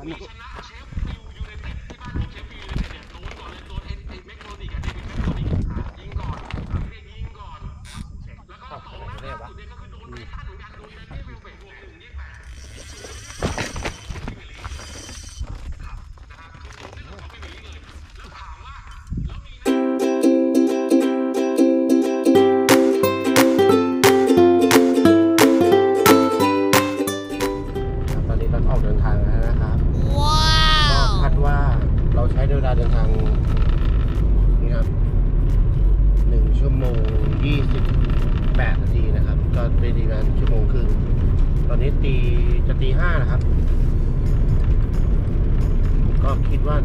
ส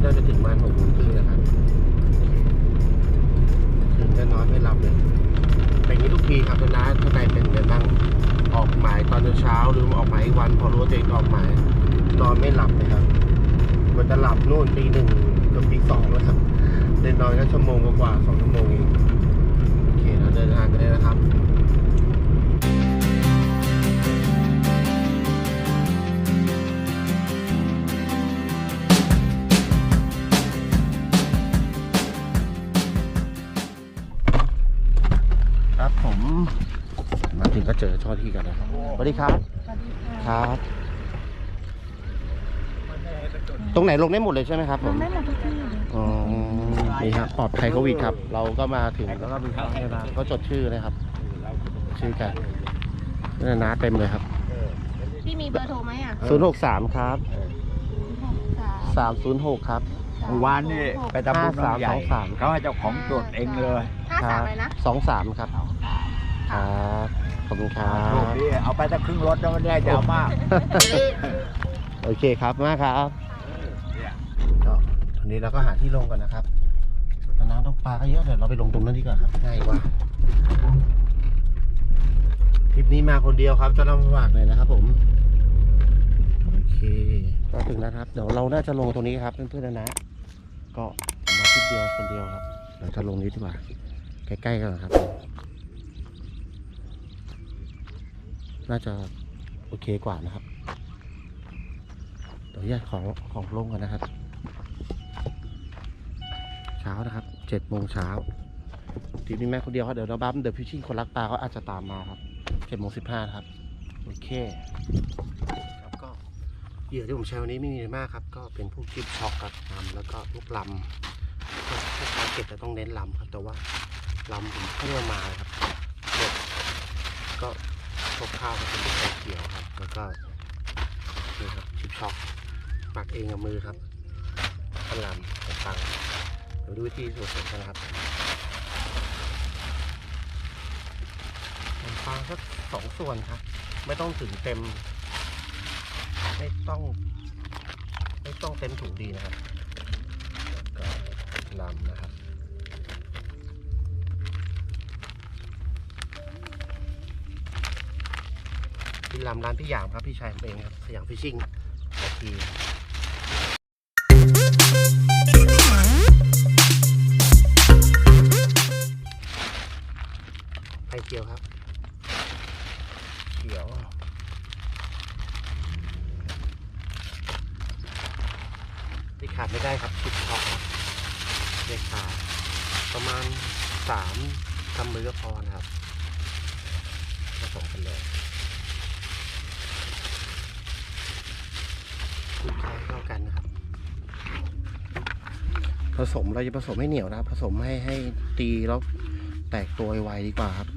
น่าจะถึงประมาณหกโมงครึ่งนะครับถึงจะนอนไม่หลับเลยเป็นอย่างนี้ทุกทีครับนะข้างในเป็นไงบ้างออกหมายตอนเช้าหรือออกหมายวัน พอรู้ว่าตัวเองออกหมายนอนไม่หลับเลยครับมันจะหลับนู่นตีหนึ่งเกือบตีสองแล้วครับเดินนอนก็ชั่วโมงกว่าสองชั่วโมงเองโอเคเราเดินทางกันเลยนะครับ มมาถึงก็เจอเจ้าหน้าที่กันนะครับสวัสดีครับสวัสดีค่ะครับ ตรงไหนลงได้หมดเลยใช่ไหมครับผลมงได้หมดทุกที่เลยอ๋อ นี่ครับปลอดภัยโควิดครับ เราก็มาถึงแล้วก็มีทางให้มาก็จดชื่อเลยครับ ชื่อกันนี่นะเต็มเลยครับ พี่มีเบอร์โทรไหมอะ063 ครับสาม306 ครับเมื่อวานนี่ไปทำบุญน้องใหญ่ห้าสามสองสามเขาให้เจ้าของตรวจเองเลย ห้าสามเลยนะ 23 ครับ ครับ ขอบคุณครัโชคบ ดีเอาไปตั้งครึ่งรถแล้วไม่ได้จะเอามาก โอเคครับมากครับก็ตอนนี้เราก็หาที่ลงก่อนนะครับแต่น้ำต้องปลาก็เยอะเดี๋ยวเราไปลงตรงนั้นดีกว่าครับง่ายกว่าทริปนี้มาคนเดียวครับจะลำบากเลยนะครับ ผมโอเคก็ถึงแล้วครับเดี๋ยวเราน่าจะลงตรงนี้ครับเพื่อนๆนะนะก็ผมมาทริปเดียวคนเดียวครับ เราจะลงนี้ดีกว่าใกล้ๆกันนะครับ น่าจะโอเคกว่านะครับเดี๋ยวแยกของของลงกันนะครับ เช้านะครับเจ็ดโมงเช้าทีนี้แม่คนเดียวครับเดี๋ยวเราบัมเดี๋ยวพี่ชิ่งคนรักปลาก็อาจจะตามมาครับเจ็ดโมงสิบห้าครับ โอเคครับก็เหยื่อที่ผมใช้วันนี้ไม่มีอะไรมากครับ ก็เป็นพวกจิ๊บช็อกกับลำแล้วก็ลูกลำก็ถ้ากาเก็บจะต้องเน้นลำครับ แต่ว่าลำผมเพิ่งมาครับเด็ดก็ พวกข้าวก็เป็นพวกไข่เขียวครับ แล้วก็นี่ครับจิ๊บช็อกปักเองกับมือครับขลำกับตังเดี๋ยวดูวิธีส่วนผสมกันครับขนมปังสักสองส่วนครับ ไม่ต้องถึงเต็ม ไม่ต้อง ไม่ต้องเต็มถุงดีนะครับ แล้วก็ลำนะครับ ลำร้านพี่หยามครับพี่ชายผมเองครับสยามฟิชชิ่งนาที ผสมเราจะผสมให้เหนียวนะครับผสมให้ให้ตีแล้วแตกตัวไวดีกว่าครับ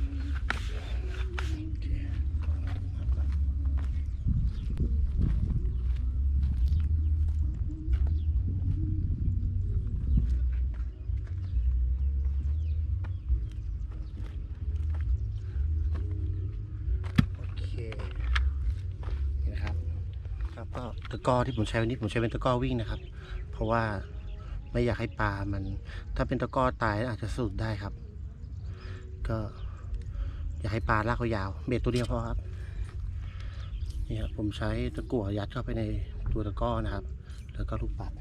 โอเคนะครับครับก็ตะกร้อที่ผมใช้วันนี้ผมใช้เป็นตะกร้อวิ่งนะครับ เพราะว่า ไม่อยากให้ปลามัน ถ้าเป็นตะกร้อตายอาจจะสูดได้ครับ ก็ อยากให้ปลาลากเขายาว เบ็ดตัวเดียวพอครับนี่ครับผมใช้ตะกั่วยัดเข้าไปในตัวตะกร้อนะครับ แล้วก็ลูกปัด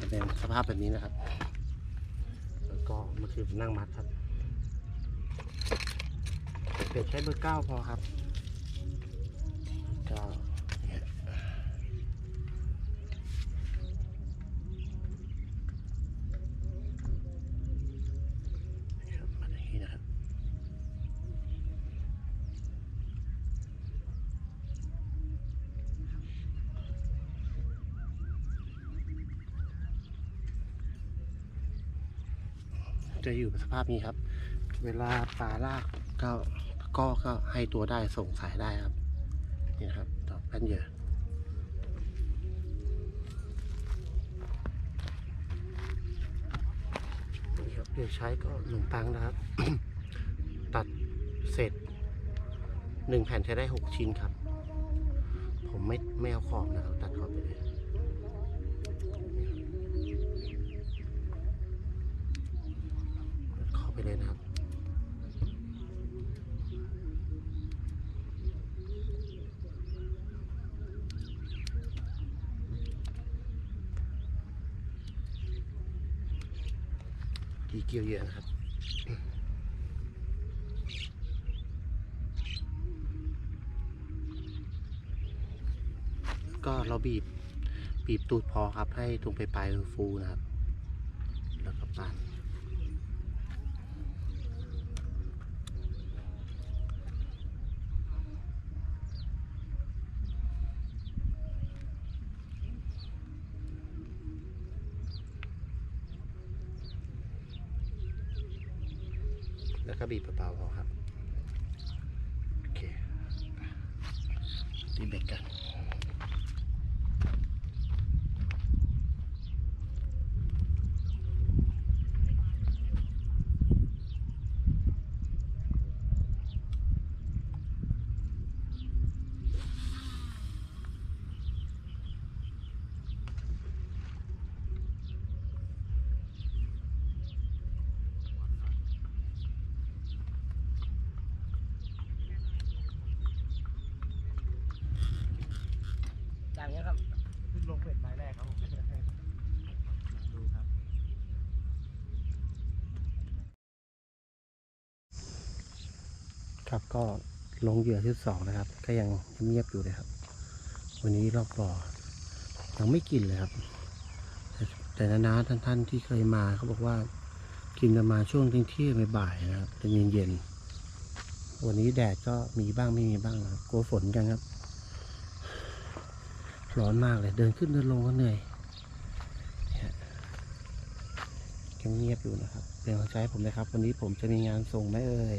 จะเป็นสภาพแบบนี้นะครับ แล้วก็มื่อคืนผมนั่งมัดครับ เบ็ดใช้เบอร์เก้าพอครับ สภาพนี้ครับ เวลาปลาลากก็ก็ก็ให้ตัวได้ส่งสายได้ครับ นี่นะครับดอกันเยอะเดี๋ยวใช้ก็หนุ่มปังนะครับ ตัดเสร็จหนึ่งแผ่นใช้ได้หกชิ้นครับ ผมไม่ไม่เอาขอบนะครับ ตัดขอบไปเลย ไปเลยนะครับ กีเกียวเยอะนะครับก็เราบีบบีบตูดพอครับให้ตรงไปปลายฟูนะครับ แล้วก็ปั่น แล้วก็บีบเบาๆพอครับ โอเคตีเบ็ดกัน ครับก็ลงเหยื่อที่สองนะครับ ก็ยังเงียบอยู่เลยครับ วันนี้รอบบ่อยังไม่กินเลยครับ แต่นาๆท่านท่านที่เคยมาเขาบอกว่ากินประมาณช่วงเที่ยงไปบ่ายนะครับจะเย็นเย็นวันนี้แดดก็มีบ้างไม่มีบ้างนะครักลัวฝนกันครับ ร้อนมากเลย เดินขึ้นเดินลงก็เหนื่อยเงียบอยู่นะครับ เป็นกำลังใจผมนะครับ วันนี้ผมจะมีงานส่งไหมเอ่ย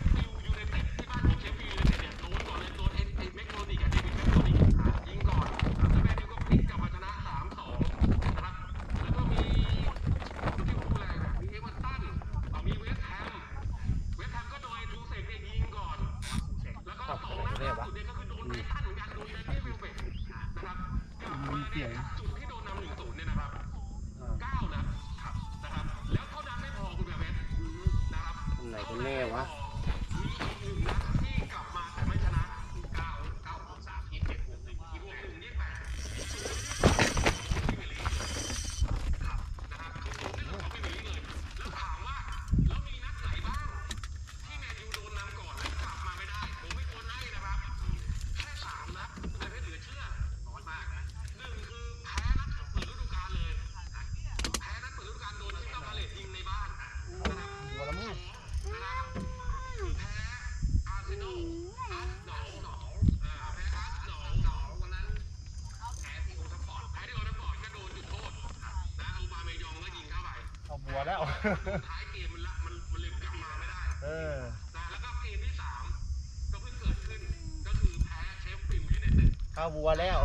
ท้ายเกมมันละมันมันเลยกลับมาไม่ได้เออแล้วก็เกมที่สามก็เพิ่งเกิดขึ้นก็คือแพ้เชฟฟิลด์ยูไนเต็าวัวแล้ว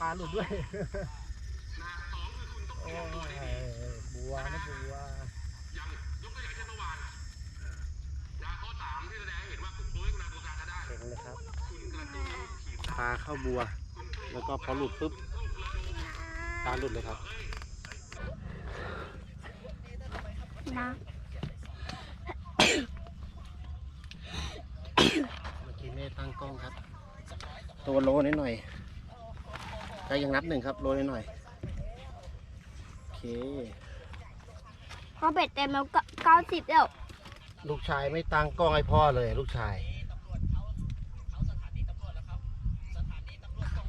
ปลาหลุดด้วยโอ้ยบัวนะบัวย่งยกตัวอย่างเช่นเมื่อวานนะข้อสามที่แสดงเห็นว่าคุณปุ้ยนาโกซาก็ได้เห็นเลยครับปลาเข้าบัว แล้วก็พอหลุดปุ๊บตาหลุดเลยครับนะเมื่อกี้แม่ตั้งกล้องครับ ตัวโลนิดหน่อย ๆก็ยังนับหนึ่งครับโลนิดหน่อยๆโอเค พอเบ็ดเต็มแล้วก็เก้าสิบแล้วลูกชายไม่ตั้งกล้องให้พ่อเลยลูกชาย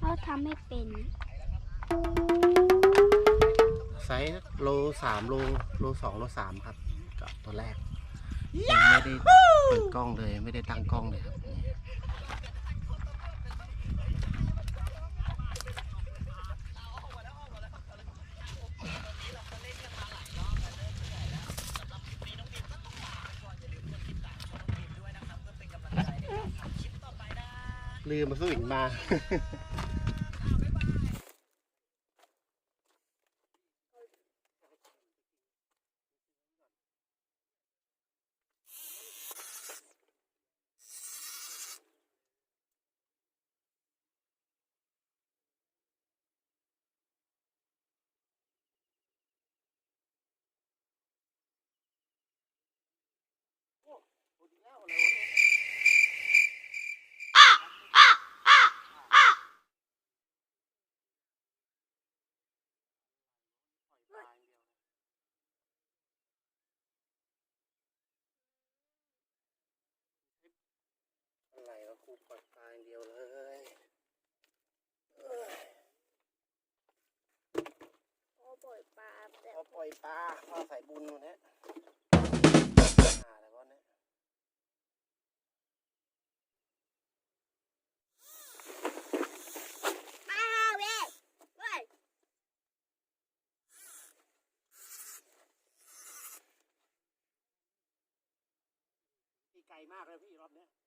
เราทำไม่เป็น ไซส์โลสามโลโลสองโลสามครับกับตัวแรกยังไม่ได้เปิดกล้องเลยไม่ได้ตั้งกล้องเลยครับ ลืมมาสวิงมาูปล่อยปลายเดียวเลยเอ้ยโอ้ปล่อยปลาแต่พอปล่อยปลาพอใส่บุญวันนี้หาอะไรวะเนี่ยมาเว้ยเว้ยตีไกลมากเลยพี่รอบเนี้ย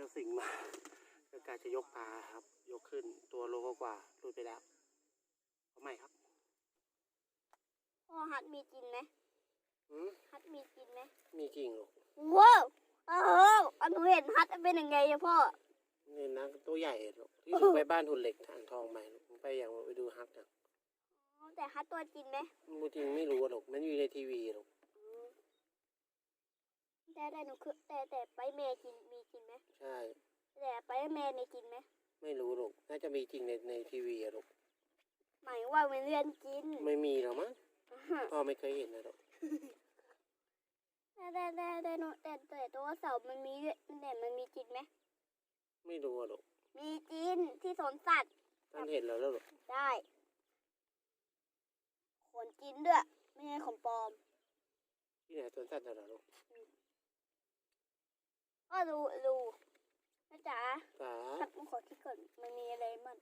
ไม่ได้สิ่งมาเดี๋ยวการจะยกปลาครับ ยกขึ้นตัวโลกว่าหลุดไปแล้วทำไมครับพ่อฮัทมีกินไหมอืมฮัทมีกินไหมมีจริงหรอกว้าวเอออันหนูเห็นฮัทเป็นยังไงอะพ่อนี่นะตัวใหญ่หรอกที่หนูไปบ้านหุ่นเหล็กทางทองใหม่หรอกไปอย่างไปดูฮักนะอ๋อแต่ฮัทตัวกินไหมมูจริงไม่รู้หรอกมันอยู่ในทีวีหรอก แต่แต่หนูคือแต่แต่ไปแม่กินมีกินไหมใช่ แต่ไปแม่มีกินไหมไม่รู้หรอกน่าจะมีจริงในในทีวีอะหรอกหมายว่าเป็นเรื่องกินไม่มีหรอกมั้งพ่อไม่เคยเห็นนะหรอกแต่แต่แต่แต่หนูแต่แต่ตัวเสาร์มันมีด้วยแต่มันมีกินไหมไม่รู้อะหรอกมีกินที่สวนสัตว์ท่านเห็นแล้วแล้วหรอกได้ขนกินด้วยไม่ใช่ของปลอมที่ไหนสวนสัตว์น่ะเหรอลูก ก็รู้รู้นะจ๊ะจ๋าครับผมขอคิดก่อนมันมีอะไรมั่ง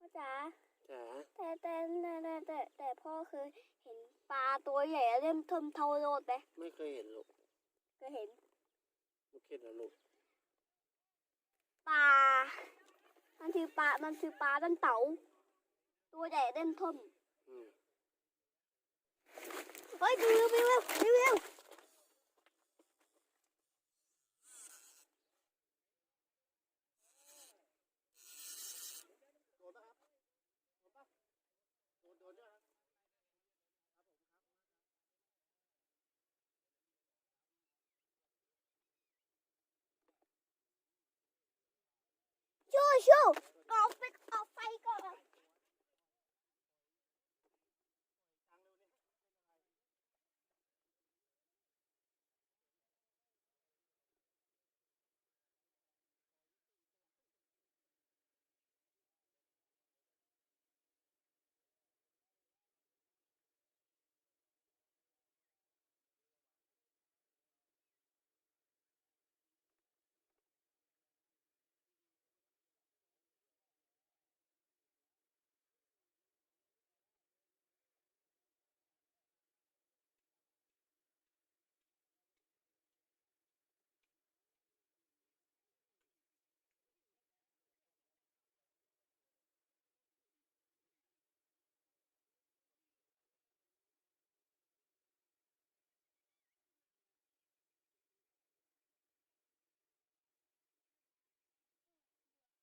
นะจ๊ะจ๋าแต่แต่แต่แต่แต่แต่พ่อเคยเห็นปลาตัวใหญ่เริ่มทมเท่าโลดไหมไม่เคยเห็นหรอกก็เห็นลูกเห็นแล้วลูกปลามันคือปลา มันคือปลาด้านเต๋าตัวใหญ่เด่นทนอืมเฮ้ยดูวิววิววิวชูชูเอา ไฟเอาไฟก่อน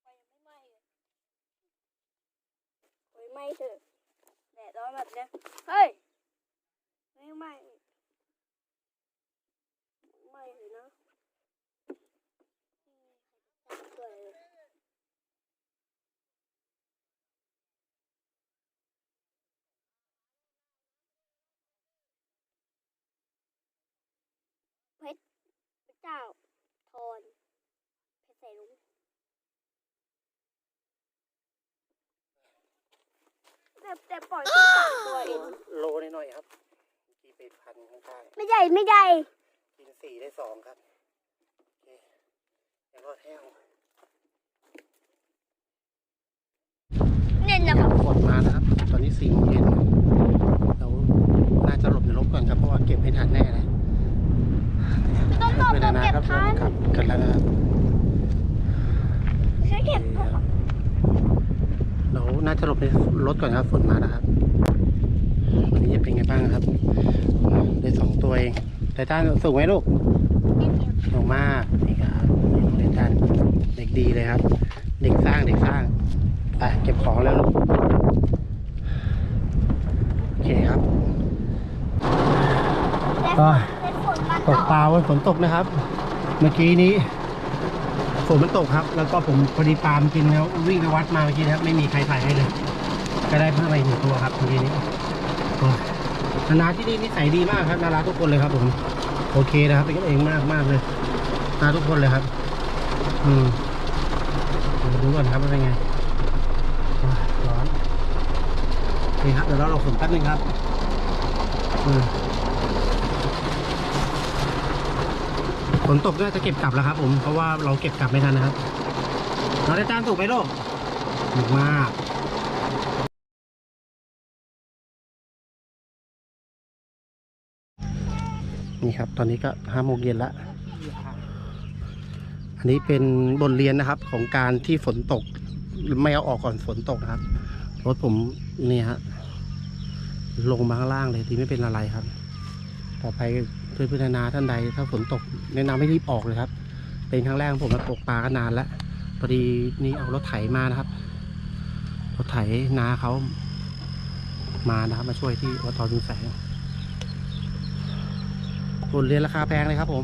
ไฟยังไม่ไหม้เลยโอ้ย ไหม้เถอะแดดร้อนแบบเนี้ยเฮ้ยไม่ไหม้ไหม้เลยนะสวยเลยเพชรพระเจ้าทอนเพชรใส่ลุง แต่แต่ปล่อยแค่สามตัวเองโลนิดหน่อยครับเมื่อกี้ไปพันข้างไม่ใหญ่ไม่ใหญ่ๆกินสี่ได้สองครับโอเคแล้วก็แห้วเนี่ยนะฝนมานะครับ ตอนนี้สี่โมงเย็นเราน่าจะหลบในร่มก่อนครับเพราะว่าเก็บไม่ทันแน่เลยต้องตอบไม่ตันาวนาเก็บครับทันกลับกันแล้วนะครับใช้เก็บทั นเราน่าจะหลบในรถก่อนครับฝนมานะครับ วันนี้จะเป็นไงบ้างครับได้สองตัวเองไททันสูงไหมลูกสูงมากนี่ครับนี่น้องไททันเด็กดีเลยครับ เด็กสร้างเด็กสร้างไปเก็บของแล้วลูกโอเคครับก็แต่ฝนมันตกปลาวันฝนตกนะครับ เมื่อกี้นี้ ฝนมันตกครับ แล้วก็ผมพอดีปลามกินแล้ววิ่งไปวัดมาเมื่อกี้นะครับ ไม่มีใครถ่ายให้เลย ก็ได้เพิ่มมาอีกหนึ่งตัวครับเมื่อกี้นี้นานาที่นี่นิสัยดีมากครับนาราทุกคนเลยครับ ผม โอเคนะครับเป็นกันเองมากมากเลยนาทุกคนเลยครับ อืมมาดูก่อนครับว่าเป็นไงร้อนนี่ครับเดี๋ยวเราลองฝนแป๊บนึงครับ อืม ฝนตกด้วยจะเก็บกลับแล้วครับผมเพราะว่าเราเก็บกลับไม่ทันนะครับเราได้จานถูกไหมลูกถูกมากนี่ครับ ตอนนี้ก็ห้าโมงเย็นละอันนี้เป็นบทเรียนนะครับของการที่ฝนตก ไม่เอาออกก่อนฝนตกนะครับ รถผมนี่ฮะลงมาข้างล่างเลยที่ไม่เป็นอะไรครับ ต่อไป เพื่อนๆนานาท่านใด ถ้าฝนตกแนะนำให้รีบออกเลยครับ เป็นครั้งแรกของผมมาตกปลาก็นานแล้วพอดีนี่เอารถไถมานะครับรถไถนาเขามานะครับ มาช่วยที่วัดทอจุงแสงบทเรียนราคาแพงเลยครับ ผม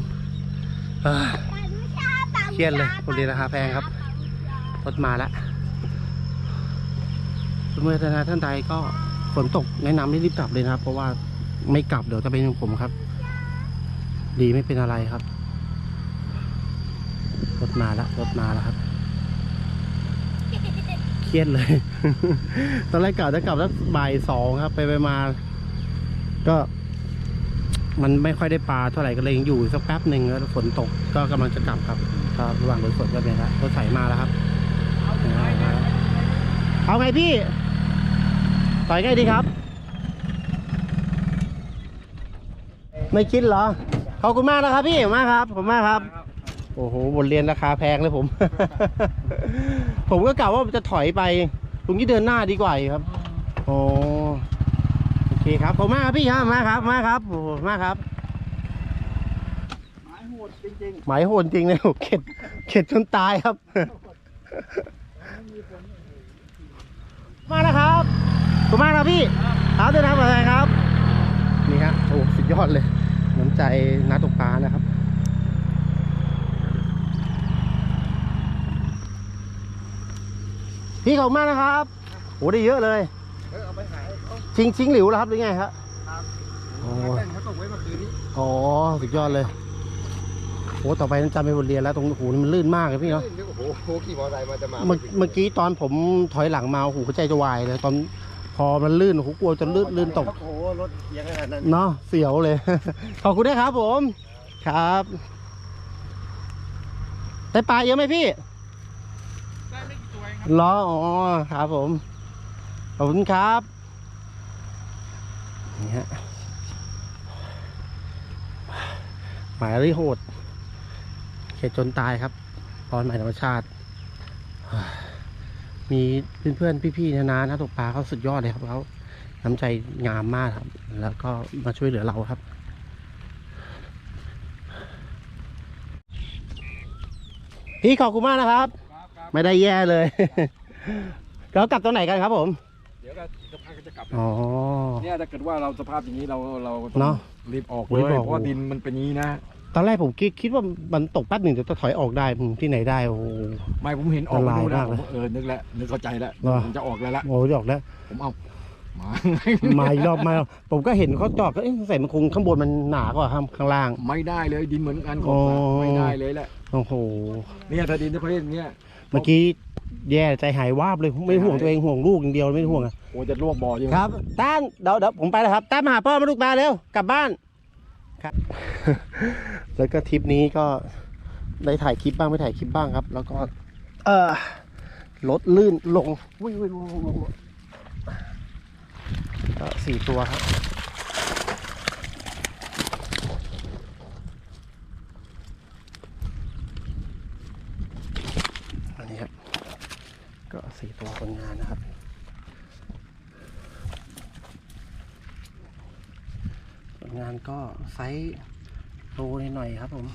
เครียดเลยบทเรียนราคาแพงครับรถมาแล้วเมื่อนานาท่านใดก็ฝนตกแนะนำให้รีบกลับเลยนะครับ เพราะว่าไม่กลับเดี๋ยวจะเป็นของผมครับ ดีไม่เป็นอะไรครับ รถมาแล้วรถมาแล้วครับ เครียดเลย ตอนแรกกะจะกลับแล้วบ่ายสองครับ ไปไปมา ก็ มันไม่ค่อยได้ปลาเท่าไหร่ก็เลยยังอยู่สักแป๊บหนึ่งแล้วฝนตกก็กำลังจะกลับครับก็ระหว่างรถฝนก็เป็นแล้วรถใสมาแล้วครับเอาไงพี่ต่อยไงดีครับ ไม่คิดเหรอ ขอบคุณมากนะครับพี่ขอบคุณมากครับขอบคุณมากครับ โอ้โหบทเรียนราคาแพงเลยผม ผมก็กล่าวว่าจะถอยไปลุงนี้เดินหน้าดีกว่าอีกครับโอ้โอเคครับผมมากครับพี่ครับมาครับมาครับโอ้โหมากครับ หมายโหดจริงหมายโหดจริงเลยโอ้โหเข็ดเข็ดจนตายครับ มานะครับขอบคุณมากนะพี่ครับเดินทางปลอดภัยครับ นี่ฮะโอ้สุดยอดเลย น้ำใจนักตกปลานะครับพี่ขอบคุณมากนะครับโอ้ได้เยอะเลยเออเอาไปขายเขาชิงชิงหลิวแล้วครับหรือไงครับ ครับโอ้เล่นเขาตกไว้เมื่อคืนนี้อ๋อสุดยอดเลยโอ้ต่อไปต้องจำเป็นบทเรียนแล้วตรงหูนี่มันลื่นมากเลยพี่เนาะ โอ้โหขี่มอเตอร์ไซค์มาจะมาเมื่อเมื่อกี้ตอนผมถอยหลังมาโอ้โหหัวใจจะวายเลยตอนพ อมันลื่นโอ้โหกลัวจะลื่นลื่นตก โอ้โหรถเอียงขนาดนั้นเนาะเสียวเลย ขอบคุณด้วยครับผม ครับ ได้ปลาเยอะไหมพี่ ได้ไม่กี่ตัวเองครับเหรออ๋อครับผม ขอบคุณครับ นี่ฮะหมายรีโหด เขตจนตายครับ ตอนใหม่ธรรมชาติ มีเพื่อนๆพี่ๆนานานะตกปลาเขาสุดยอดเลยครับเขาน้ำใจงามมากครับ แล้วก็มาช่วยเหลือเราครับพี่ขอบคุณมากนะครับครับครับไม่ได้แย่เลยเรากลับตรงไหนกันครับผม เดี๋ยวก็จะพาก็จะกลับอ๋อ เนี่ยถ้าเกิดว่าเราสภาพอย่างนี้เราเราต้องเนอะรีบออกรีเลบยออก เพราะว่าดินมันเป็นอย่างนี้นะ ตอนแรกผมคิดคิดว่ามันตกแป๊บหนึ่งเดี๋ยวจะถอยออกได้อืมที่ไหนได้โอ้โห ไม่ผมเห็นออกละลายดูแล้วมากเลยผมเออนึกแล้วนึกเข้าใจแล้วเหรอ ผมจะออกแล้วละโอ้ยออกแล้ว ผมเอามา มาอีกรอบมาผมก็เห็นเขาจอดก็เอ๊ะใส่มันคงข้างบนมันหนากว่าข้างข้างล่าง ไม่ได้เลยดินเหมือนกันของโอ้ฝากไม่ได้เลยแหละโอ้โห เนี่ยถ้าดินที่ประเภทเนี้ยเมื่อกี้แย่ใจหายวาบเลยไม่ห่วงตัวเองห่วงลูกอย่างเดียวไม่ห่วงอะโอ้จะลวกบ่ออยู่ครับต้านเดี๋ยวเดี๋ยวผมไปแล้วครับต้านมาหาพ่อมาลูกมาเร็วกลับบ้าน ครับ แล้วก็ทริปนี้ก็ได้ถ่ายคลิปบ้างไม่ถ่ายคลิปบ้างครับ แล้วก็ เออรถลื่นลงวิ่งวิ่งลงลงสี่ตัวครับ อันนี้ครับ ก็สี่ตัวคนงานนะครับ ผลงานก็ไซส์โลหน่อยๆครับผม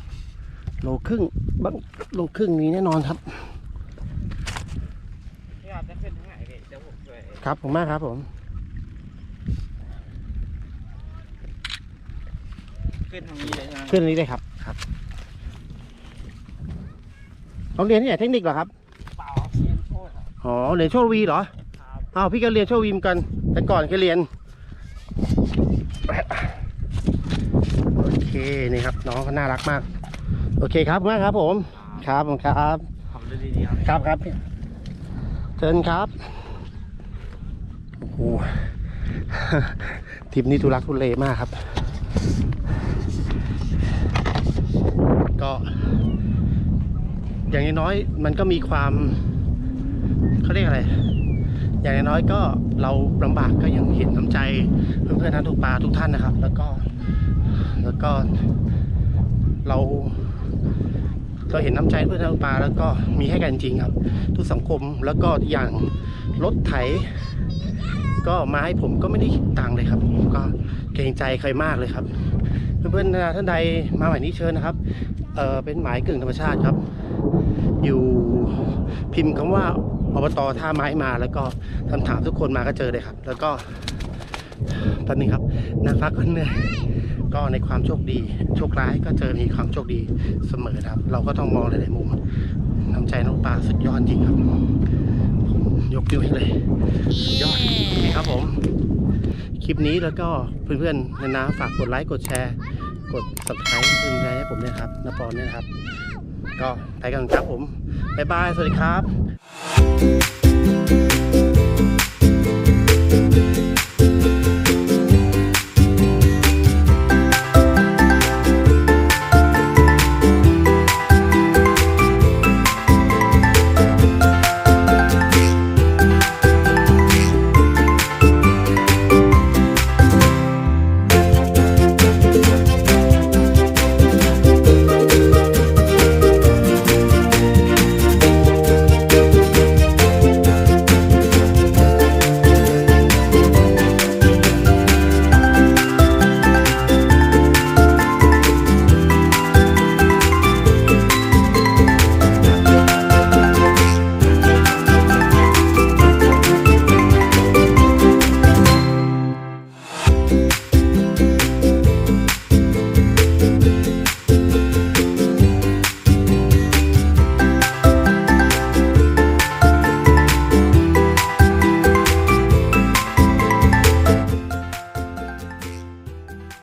โลครึ่งบางโลครึ่งนี้แน่นอนครับพี่อาจจะขึ้นทางไหนพี่เดี๋ยวผมช่วยครับผมมากครับผม ขึ้นทางนี้เลยใช่ไหมขึ้นอันนี้เลยครับครับเราเรียนที่ไหนเทคนิคเหรอครับเปล่าเรียนโทษครับอ๋อเรียนโชว์วีเหรอครับอ้าวพี่ก็เรียนโชว์วีเหมอนกันแต่ก่อนเคยเรียน โอเคนี่ครับ น่ารักมาก โอเคครับมากครับ ผม ครับผมครับทำได้ดีครับครับครับเชิญครับโอ้โหทริปนี้ทุลักทุเลมากครับ ก็ อย่างน้อยๆมันก็มีความเขาเรียกอะไร อย่างน้อยๆก็เราลำบากก็ยังเห็นน้ำใจเพื่อนๆนักตกปลาทุกท่านนะครับ แล้วก็ แล้วก็ เราเราเห็นน้ำใจเพื่อนนักตกปลาแล้วก็มีให้กันจริงครับ ทุกสังคมแล้วก็อย่างรถไถ ก็มาให้ผมก็ไม่ได้คิดตังค์เลยครับ ผมก็เกรงใจใครมากเลยครับ เพื่อนๆท่านใดมาใหม่นี้เชิญนะครับเออเป็นหมายกึ่งธรรมชาติครับ อยู่พิมพ์คำว่าอบตท่าไม้มาแล้วก็คำถามทุกคนมาก็เจอเลยครับ แล้วก็ตอนนี้ครับนางฟ้าก็เหนื่อย ก็ในความโชคดี โชคร้ายก็เจอมีความโชคดีเสมอครับ เราก็ต้องมองหลายๆมุมน้ำใจน้องปลาสุดยอดจริงครับผมยกนิ้วให้เลยสุดยอดโอเคครับผม คลิปนี้แล้วก็เพื่อนๆนานาฝากกดไลค์กดแชร์ กด subscribe เป็นกำลังใจให้ผมด้วยครับนปอนเนี่ยครับ ก็ไปกันครับผมบ๊ายบายสวัสดีครับ